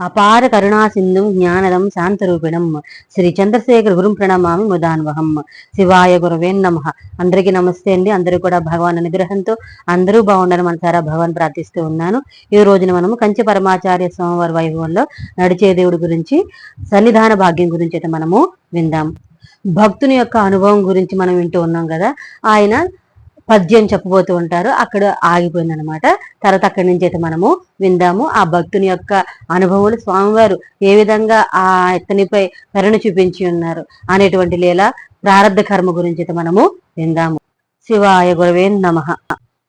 అపార కరుణా సింధు జ్ఞానదం శాంతరూపిణం. శ్రీ చంద్రశేఖర్ గురుం ప్రణమామి ముదాన్వహం. శివాయ గురవే నమ. అందరికీ నమస్తే అండి. అందరూ కూడా భగవాన్ అనుగ్రహంతో అందరూ బాగుండాలని మనసారా భగవాన్ ప్రార్థిస్తూ ఉన్నాను. ఈ రోజున మనము కంచి పరమాచార్య స్వామివారి వైభవంలో నడిచే దేవుడి గురించి సన్నిధాన భాగ్యం గురించి అయితే మనము విందాం. భక్తుని యొక్క అనుభవం గురించి మనం వింటూ ఉన్నాం కదా. ఆయన పద్యం చెప్పబోతూ ఉంటారు. అక్కడ ఆగిపోయింది అనమాట తర్వాత అక్కడి నుంచి అయితే మనము విందాము. ఆ భక్తుని యొక్క అనుభవాలు స్వామివారు ఏ విధంగా ఆ ఇతనిపై కరుణ చూపించి ఉన్నారు అనేటువంటి లీల ప్రారంభ కర్మ గురించి అయితే మనము విందాము. శివాయ గురవే నమ.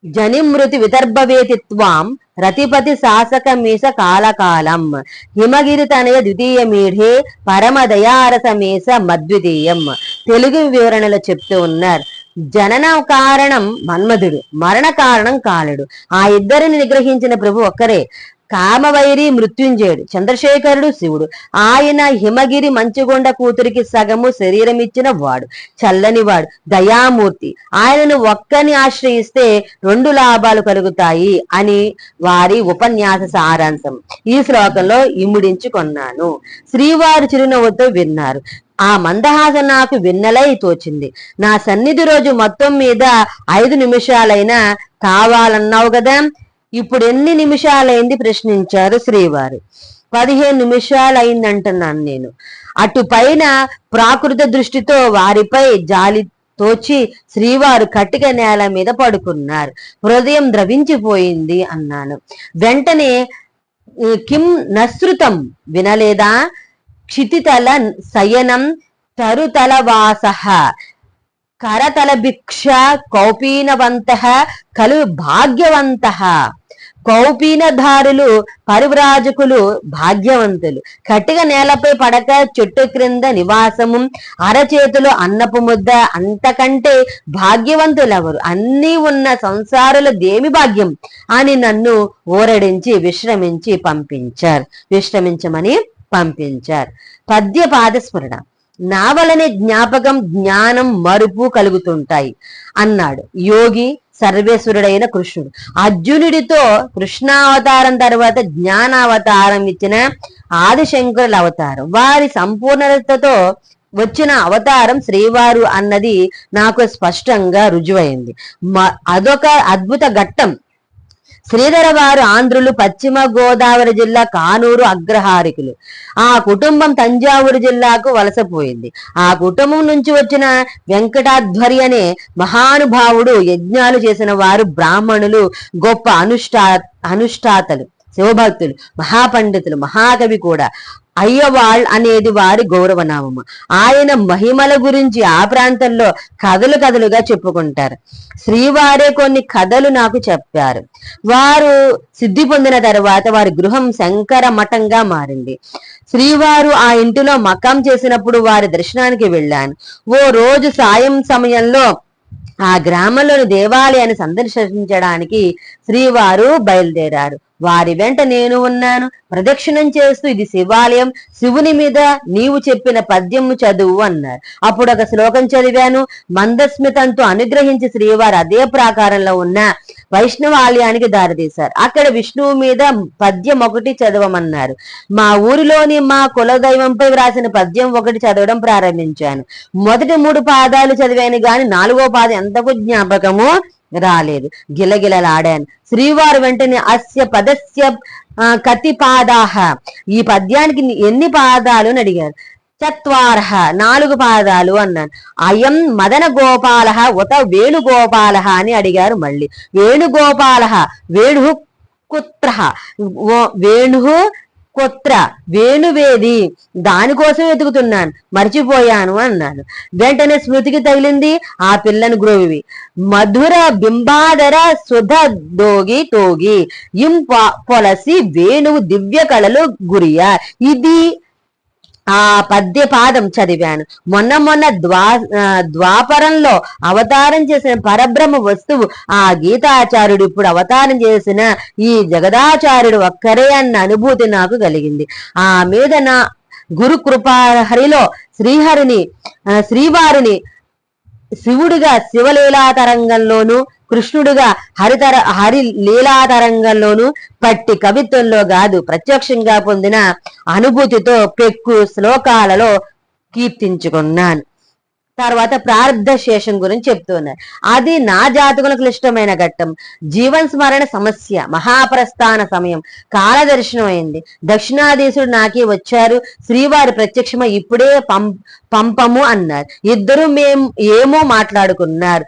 జనిమృతి విదర్భవేతిత్వాం రతిపతి శాసక మీస కాలకాలం. హిమగిరి తనయ ద్వితీయ మీఢే పరమ దయారస మీస మద్వితీయం. తెలుగు వివరణలో చెప్తూ ఉన్నారు. జనన కారణం మన్మధుడు మరణ కారణం కాలుడు. ఆ ఇద్దరిని నిగ్రహించిన ప్రభు ఒక్కరే. కామవైరి మృత్యుంజయుడు చంద్రశేఖరుడు శివుడు. ఆయన హిమగిరి మంచుగొండ కూతురికి సగము శరీరం ఇచ్చిన వాడు చల్లని వాడు దయామూర్తి. ఆయనను ఒక్కని ఆశ్రయిస్తే రెండు లాభాలు కలుగుతాయి అని వారి ఉపన్యాస సారాంశం. ఈ శ్లోకంలో ఇముడించుకొన్నాను. శ్రీవారు చిరునవ్వుతో విన్నారు. ఆ మందహాస నాకు విన్నలై తోచింది. నా సన్నిధి రోజు మొత్తం మీద ఐదు నిమిషాలైనా కావాలన్నావు కదా? ఇప్పుడు ఎన్ని నిమిషాలైంది ప్రశ్నించారు శ్రీవారు. పదిహేను నిమిషాలు అయిందంటున్నాను నేను అటుపైన ప్రాకృత దృష్టితో వారిపై జాలి తోచి శ్రీవారు కట్టిక నేల మీద పడుకున్నారు. హృదయం ద్రవించిపోయింది అన్నాను. వెంటనే కిం నశ్రుతం వినలేదా? క్షితితల శయనం తరుతల వాస కరతల భిక్ష కౌపీనవంత కలు భాగ్యవంత. కౌపీనధారులు పరివ్రాజకులు భాగ్యవంతులు. కట్టిగా నేలపై పడక చెట్టు క్రింద నివాసము అరచేతులు అన్నపు ముద్ద అంతకంటే భాగ్యవంతులెవరు? అన్నీ ఉన్న సంసారుల దేమి భాగ్యం? అని నన్ను ఊరడించి విశ్రమించి పంపించారు. విశ్రమించమని పంపించారు. పద్య పాదస్మరణ నా వలనే జ్ఞాపకం జ్ఞానం మరుపు కలుగుతుంటాయి అన్నాడు. యోగి సర్వేశ్వరుడైన కృష్ణుడు. అర్జునుడితో కృష్ణావతారం తర్వాత జ్ఞానావతారం ఇచ్చిన ఆదిశంకరుల అవతారం. వారి సంపూర్ణతతో వచ్చిన అవతారం శ్రీవారు అన్నది నాకు స్పష్టంగా రుజువైంది. అదొక అద్భుత ఘట్టం. శ్రీధర వారు ఆంధ్రులు పశ్చిమ గోదావరి జిల్లా కానూరు అగ్రహారికులు. ఆ కుటుంబం తంజావూరు జిల్లాకు వలసపోయింది ఆ కుటుంబం నుంచి వచ్చిన వెంకటాధ్వరి అనే మహానుభావుడు యజ్ఞాలు చేసిన వారు బ్రాహ్మణులు గొప్ప అనుష్టా అనుష్ఠాతలు. శివభక్తులు మహాపండితులు మహాకవి కూడా. అయ్యవాళ్ అనేది వారి గౌరవనామము. ఆయన మహిమల గురించి ఆ ప్రాంతంలో కథలు కథలుగా చెప్పుకుంటారు. శ్రీవారే కొన్ని కథలు నాకు చెప్పారు. వారు సిద్ధి పొందిన తర్వాత వారి గృహం శంకర మఠంగా మారింది. శ్రీవారు ఆ ఇంటిలో మకం చేసినప్పుడు వారి దర్శనానికి వెళ్ళాను. ఓ రోజు సాయం సమయంలో ఆ గ్రామంలోని దేవాలయాన్ని సందర్శించడానికి శ్రీవారు బయలుదేరారు. వారి వెంట నేను ఉన్నాను. ప్రదక్షిణం చేస్తూ ఇది శివాలయం. శివుని మీద నీవు చెప్పిన పద్యము చదువు అన్నారు. అప్పుడు ఒక శ్లోకం చదివాను. మందస్మితంతో అనుగ్రహించి శ్రీవారు అదే ప్రాకారంలో ఉన్న వైష్ణవ ఆలయానికి దారితీశారు. అక్కడ విష్ణువు మీద పద్యం ఒకటి చదవమన్నారు. మా ఊరిలోని మా కులదైవంపై వ్రాసిన పద్యం ఒకటి చదవడం ప్రారంభించాను. మొదటి మూడు పాదాలు చదివాను గాని నాలుగో పాదం ఎంతకు జ్ఞాపకము? రాలేదు. గిలగిలలాడాను. శ్రీవారు వెంటనే అస్య పదస్య కతి పాదాహ ఈ పద్యానికి ఎన్ని పాదాలు అని అడిగారు. చత్వారహ నాలుగు పాదాలు అన్నాను. అయం మదన గోపాల ఉత వేణుగోపాల అని అడిగారు మళ్ళీ. వేణుగోపాల వేణు కుత్ర వేణు కొత్ర వేణువేది. దానికోసం వెతుకుతున్నాను. మర్చిపోయాను అన్నాను వెంటనే స్మృతికి తగిలింది ఆ పిల్లని గ్రోవి మధుర బింబాధర సుధ దోగి తోగి. ఇం పొలసి వేణువు దివ్య కళలు గురియా ఇది ఆ పద్య పాదం చదివాను. మొన్న మొన్న ద్వా ద్వాపరంలో అవతారం చేసిన పరబ్రహ్మ వస్తువు ఆ గీతాచార్యుడు ఇప్పుడు అవతారం చేసిన ఈ జగదాచార్యుడు ఒక్కరే అన్న అనుభూతి నాకు కలిగింది. ఆ మీద నా గురు కృపాహరిలో శ్రీహరిని శ్రీవారిని శివుడిగా శివలీలా తరంగంలోనూ కృష్ణుడుగా హరితర హరి లీలాతరంగంలోనూ పట్టి కవిత్వంలో కాదు ప్రత్యక్షంగా పొందిన అనుభూతితో పెక్కు శ్లోకాలలో కీర్తించుకున్నాను. తర్వాత ప్రారంధ శేషం గురించి చెప్తున్నారు అది నా జాతకుల క్లిష్టమైన ఘట్టం. జీవన్ స్మరణ సమస్య మహాప్రస్థాన సమయం కాలదర్శనం అయింది. దక్షిణాదేశుడు నాకే వచ్చారు. శ్రీవారి ప్రత్యక్షమై ఇప్పుడే పం పంపము అన్నారు. ఇద్దరు మేం ఏమో మాట్లాడుకున్నారు.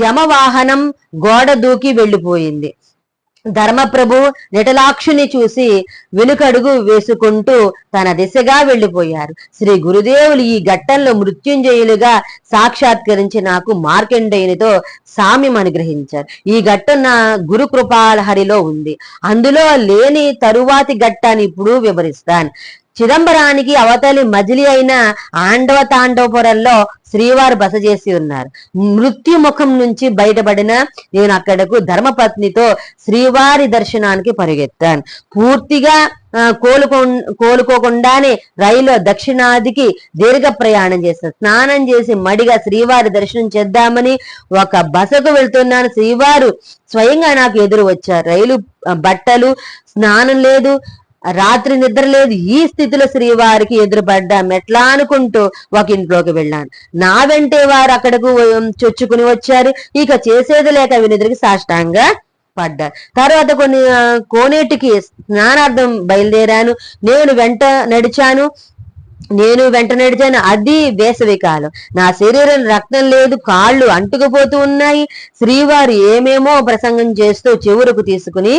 యమవాహనం గోడ దూకి వెళ్ళిపోయింది. ధర్మప్రభు నిటలాక్షుని చూసి వెనుకడుగు వేసుకుంటూ తన దిశగా వెళ్ళిపోయారు శ్రీ గురుదేవులు ఈ ఘట్టంలో మృత్యుంజయులుగా సాక్షాత్కరించి నాకు మార్కండేయునితో సామ్యం అనుగ్రహించారు. ఈ ఘట్టం నా గురు కృపాలహరిలో ఉంది. అందులో లేని తరువాతి ఘట్టాన్ని ఇప్పుడు వివరిస్తాను. చిదంబరానికి అవతలి మజిలి అయిన ఆండవ తాండవపురంలో శ్రీవారు బస చేసి ఉన్నారు. మృత్యు ముఖం నుంచి బయటపడిన నేను అక్కడకు ధర్మపత్నితో శ్రీవారి దర్శనానికి పరిగెత్తాను. పూర్తిగా కోలుకో కోలుకోకుండానే రైలు దక్షిణాదికి దీర్ఘ ప్రయాణం చేస్తాను స్నానం చేసి మడిగా శ్రీవారి దర్శనం చేద్దామని ఒక బసకు వెళ్తున్నాను. శ్రీవారు స్వయంగా నాకు ఎదురు వచ్చారు. రైలు బట్టలు స్నానం లేదు. రాత్రి నిద్ర లేదు. ఈ స్థితిలో శ్రీవారికి ఎదురుపడ్డా. ఎట్లా అనుకుంటూ ఒక ఇంట్లోకి వెళ్ళాను. నా వెంటే వారు అక్కడకు చొచ్చుకుని వచ్చారు. ఇక చేసేది లేక వినిద్రికి సాష్టాంగా పడ్డారు తర్వాత కొన్ని కోనేటికి స్నానార్థం బయలుదేరాను. నేను వెంట నడిచాను. నేను వెంట నడిచాను అది వేసవి కాలం. నా శరీరం రక్తం లేదు కాళ్ళు అంటుకుపోతూ ఉన్నాయి. శ్రీవారు ఏమేమో ప్రసంగం చేస్తూ చెవురకు తీసుకుని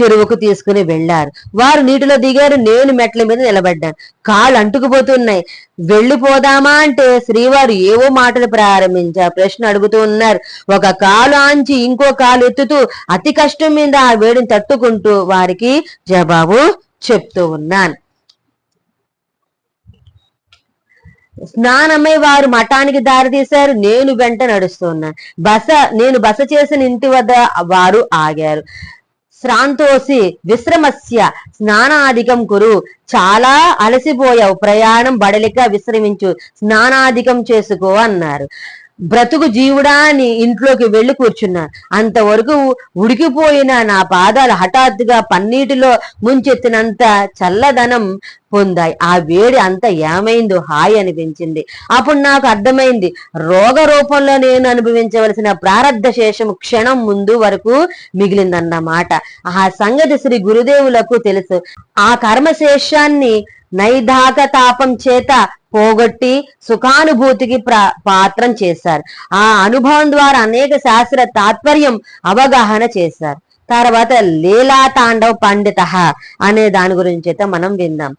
చెరువుకు తీసుకుని వెళ్ళారు. వారు నీటిలో దిగారు నేను మెట్ల మీద నిలబడ్డాను. కాళ్ళు అంటుకుపోతున్నాయి వెళ్ళిపోదామా అంటే శ్రీవారు ఏవో మాటలు ప్రారంభించారు ప్రశ్న అడుగుతూ ఉన్నారు. ఒక కాలు ఆంచి ఇంకో కాలు ఎత్తుతూ అతి కష్టం మీద ఆ వేడిని తట్టుకుంటూ వారికి జవాబు చెప్తూ ఉన్నాను. స్నానమై వారు మఠానికి దారితీశారు. నేను వెంట నడుస్తున్నాను బస నేను బస చేసిన ఇంటి వద్ద వారు ఆగారు. శ్రాంతోసి విశ్రమస్య స్నానాధికం కురు. చాలా అలసిపోయావు. ప్రయాణం బడలిక విశ్రమించు. స్నానాధికం చేసుకో అన్నారు. బ్రతుకు జీవుడా అని ఇంట్లోకి వెళ్ళి కూర్చున్నాను అంతవరకు ఉడికిపోయిన నా పాదాలు హఠాత్తుగా పన్నీటిలో ముంచెత్తినంత చల్లదనం పొందాయి. ఆ వేడి అంత ఏమైందో హాయి అనిపించింది. అప్పుడు నాకు అర్థమైంది రోగ రూపంలో నేను అనుభవించవలసిన ప్రారంధ శేషం క్షణం ముందు వరకు మిగిలిందన్నమాట. ఆ సంగతి శ్రీ గురుదేవులకు తెలుసు. ఆ కర్మశేషాన్ని నైదాక తాపం చేత పోగొట్టి సుఖానుభూతికి పాత్రం చేశారు. ఆ అనుభవం ద్వారా అనేక శాస్త్ర తాత్పర్యం అవగాహన చేశారు. తర్వాత లీలా తాండవ్ పండిత అనే దాని గురించి అయితే మనం విందాం.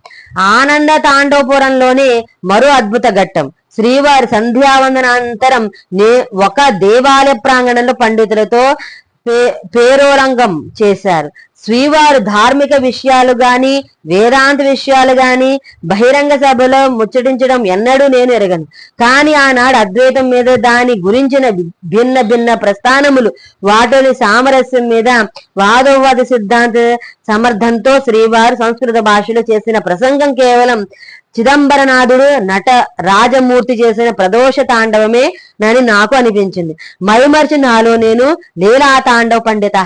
ఆనంద తాండవపురంలోనే మరో అద్భుత ఘట్టం. శ్రీవారి సంధ్యావందనానంతరం నే ఒక దేవాలయ ప్రాంగణంలో పండితులతో పేరోరంగం చేశారు. శ్రీవారు ధార్మిక విషయాలు గాని వేదాంత విషయాలు గాని బహిరంగ సభలో ముచ్చటించడం ఎన్నడూ నేను ఎరగను. కానీ ఆనాడు అద్వైతం మీద దాని గురించిన భిన్న భిన్న ప్రస్థానములు వాటిని సామరస్యం మీద వాదోవాద సిద్ధాంత సమర్థంతో శ్రీవారు సంస్కృత భాషలో చేసిన ప్రసంగం కేవలం చిదంబరనాథుడు నట రాజమూర్తి చేసిన ప్రదోష తాండవమే నని నాకు అనిపించింది. మైమర్చి నాలో నేను లీలా తాండవ పండిత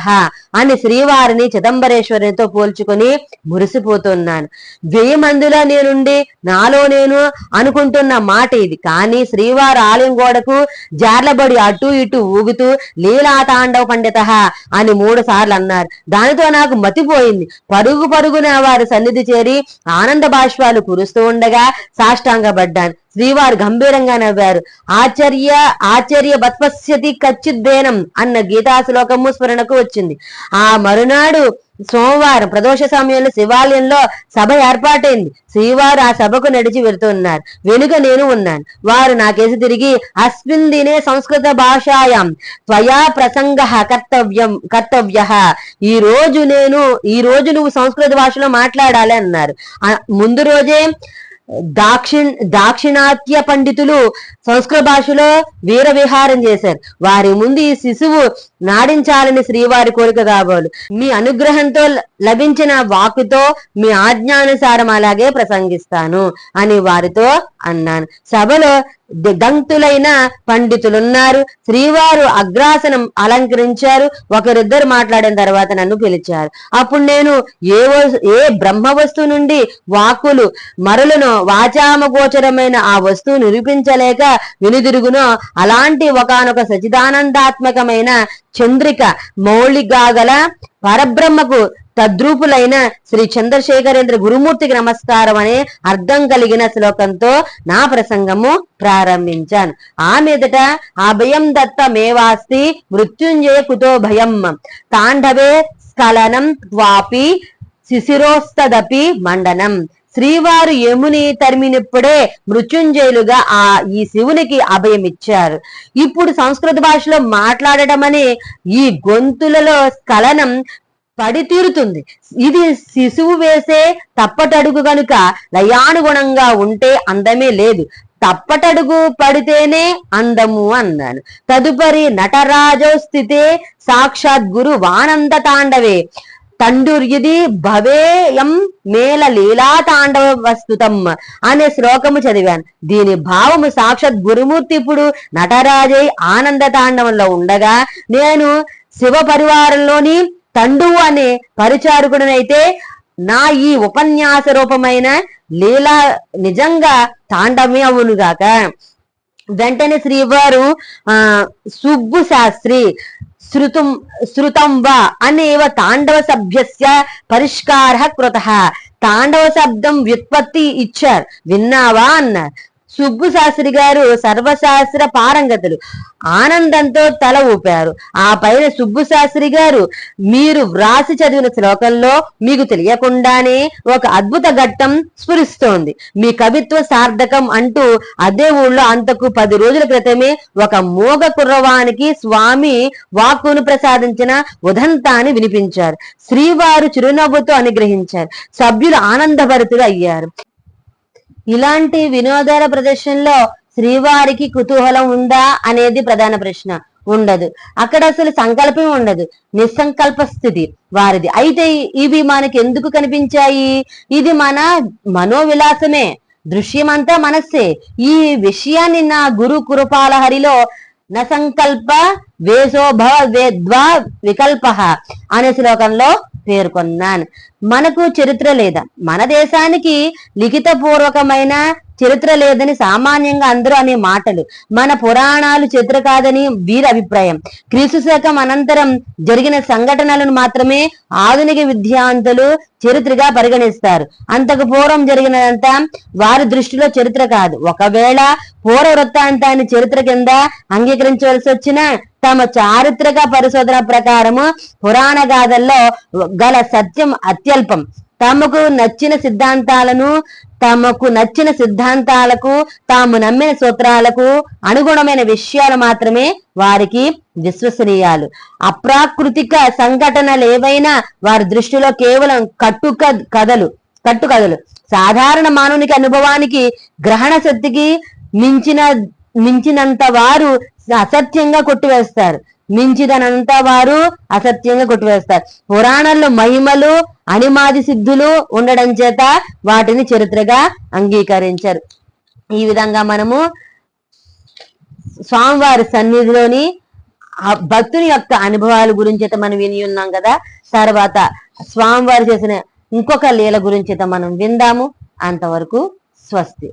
అని శ్రీవారిని చిదంబరేశ్వరితో పోల్చుకొని మురిసిపోతున్నాను. వెయ్యి మందిలో నేనుండి నాలో నేను అనుకుంటున్న మాట ఇది. కానీ శ్రీవారి ఆలయం గోడకు జార్లబడి అటు ఇటు ఊగుతూ లీలా తాండవ పండిత అని మూడు సార్లు అన్నారు. దానితో నాకు మతిపోయింది పరుగు పరుగున వారి సన్నిధి చేరి ఆనంద బాష్పాలు కురుస్తూ ఉండగా సాష్టాంగపడ్డాను. శ్రీవారు గంభీరంగా నవ్వారు. ఆచార్య ఆచార్య బత్పశ్యతి కచ్చిద్దేనం అన్న గీతా శ్లోకము స్మరణకు వచ్చింది. ఆ మరునాడు సోమవారం ప్రదోష సమయంలో శివాలయంలో సభ ఏర్పాటైంది. శ్రీవారు ఆ సభకు నడిచి వెళ్తున్నారు. వెనుక నేను ఉన్నాను. వారు నాకేసి తిరిగి అస్మిన్ దినే సంస్కృత భాషాయాం త్వయా ప్రసంగ కర్తవ్యం కర్తవ్య. ఈ రోజు నేను ఈ రోజు నువ్వు సంస్కృత భాషలో మాట్లాడాలి అన్నారు. ముందు రోజే దాక్షి దాక్షిణాత్య పండితులు సంస్కృత భాషలో వీర విహారం చేశారు. వారి ముందు ఈ శిశువు నాడించాలని శ్రీవారి కోరిక కాబోలు. మీ అనుగ్రహంతో లభించిన వాకుతో మీ ఆజ్ఞానుసారం అలాగే ప్రసంగిస్తాను అని వారితో అన్నాను. సభలో దిగంతులైన పండితులున్నారు. శ్రీవారు అగ్రాసనం అలంకరించారు. ఒకరిద్దరు మాట్లాడిన తర్వాత నన్ను పిలిచారు. అప్పుడు నేను ఏ ఏ బ్రహ్మ వస్తువు నుండి వాకులు మరులను వాచామ గోచరమైన ఆ వస్తువు నిరూపించలేక వెనుదిరుగునో అలాంటి ఒకానొక సచిదానందాత్మకమైన చంద్రిక మౌళిగాగల పరబ్రహ్మకు తద్రూపులైన శ్రీ చంద్రశేఖరేంద్ర గురుమూర్తికి నమస్కారం అనే అర్థం కలిగిన శ్లోకంతో నా ప్రసంగము ప్రారంభించాను. ఆ మీదట అభయం దత్త మేవాస్తి మృత్యుంజయ కుతో భయం. తాండవే స్ఖలనం వాపి శిశిరోస్తదపి మండనం. శ్రీవారు యముని తరిమినప్పుడే మృత్యుంజయులుగా ఆ ఈ శివునికి అభయం ఇచ్చారు ఇప్పుడు సంస్కృత భాషలో మాట్లాడటం అనే ఈ గొంతులలో స్ఖలనం పడి తీరుతుంది ఇది శిశువు వేసే తప్పటడుగు గనుక లయానుగుణంగా ఉంటే అందమే లేదు. తప్పటడుగు పడితేనే అందము అన్నాను. తదుపరి నటరాజో స్థితే సాక్షాత్ గురు వానంద తాండవే. తండుర్యుది భవేయం మేల లీలా తాండవ వస్తుతం అనే శ్లోకము చదివాను. దీని భావము సాక్షాత్ గురుమూర్తి ఇప్పుడు నటరాజై ఆనంద తాండవంలో ఉండగా నేను శివ పరివారంలోని తండు అనే పరిచారకుడనైతే నా ఈ ఉపన్యాస రూపమైన లీలా నిజంగా తాండమే అవునుగాక వెంటనే శ్రీవారు ఆ సుబ్బు శాస్త్రి శృతం శృతంబ అనేవ తాండవ సభ్యస్య పరిష్కార కృత. తాండవ శబ్దం వ్యుత్పత్తి ఇచ్చారు. విన్నావా అన్నారు. సుబ్బు శాస్త్రి గారు సర్వశాస్త్ర పారంగతులు. ఆనందంతో తల ఊపారు. ఆ పైన సుబ్బు శాస్త్రి గారు మీరు వ్రాసి చదివిన శ్లోకంలో మీకు తెలియకుండానే ఒక అద్భుత ఘట్టం స్ఫురిస్తోంది. మీ కవిత్వ సార్థకం అంటూ అదే ఊళ్ళో అంతకు పది రోజుల క్రితమే ఒక మూగ కుర్రవానికి స్వామి వాక్కును ప్రసాదించిన ఉదంతాన్ని వినిపించారు. శ్రీవారు చిరునవ్వుతో అనుగ్రహించారు. సభ్యులు ఆనందభరితులు అయ్యారు. ఇలాంటి వినోదాల ప్రదర్శనలో శ్రీవారికి కుతూహలం ఉందా అనేది ప్రధాన ప్రశ్న ఉండదు. అక్కడ అసలు సంకల్పం ఉండదు. నిస్సంకల్ప స్థితి వారిది. అయితే ఇవి మనకి ఎందుకు కనిపించాయి? ఇది మన మనోవిలాసమే. దృశ్యమంతా మనస్సే. ఈ విషయాన్ని నా గురు కురుపాలహరిలో న సంకల్ప వేసోభవ వేద్వా వికల్ప అనే శ్లోకంలో పేర్కొన్నాను. మనకు చరిత్ర లేదా. మన దేశానికి లిఖిత పూర్వకమైన చరిత్ర లేదని సామాన్యంగా అందరూ అనే మాటలు. మన పురాణాలు చరిత్ర కాదని వీరి అభిప్రాయం. క్రీస్తు శకం అనంతరం జరిగిన సంఘటనలను మాత్రమే ఆధునిక విద్యాంతులు చరిత్రగా పరిగణిస్తారు. అంతకు పూర్వం జరిగినదంతా వారి దృష్టిలో చరిత్ర కాదు. ఒకవేళ పూర్వ వృత్తాంతాన్ని చరిత్ర కింద అంగీకరించవలసి వచ్చినా తమ చారిత్రక పరిశోధన ప్రకారము పురాణ గాథల్లో గల సత్యం సంకల్పం. తమకు నచ్చిన సిద్ధాంతాలను తమకు నచ్చిన సిద్ధాంతాలకు తాము నమ్మిన సూత్రాలకు అనుగుణమైన విషయాలు మాత్రమే వారికి విశ్వసనీయాలు. అప్రాకృతిక సంఘటనలు ఏవైనా వారి దృష్టిలో కేవలం కట్టు కథలు కట్టు కథలు సాధారణ మానవునికి అనుభవానికి గ్రహణ శక్తికి మించిన మించినంత వారు అసత్యంగా కొట్టివేస్తారు. మించిదనంతా వారు అసత్యంగా కొట్టివేస్తారు. పురాణాల్లో మహిమలు అనిమాది సిద్ధులు ఉండడం చేత వాటిని చరిత్రగా అంగీకరించారు. ఈ విధంగా మనము స్వామివారి సన్నిధిలోని ఆ భక్తుని యొక్క అనుభవాల గురించి అయితే మనం విని ఉన్నాం కదా. తర్వాత స్వామివారు చేసిన ఇంకొక లీల గురించి అయితే మనం విందాము. అంతవరకు స్వస్తి.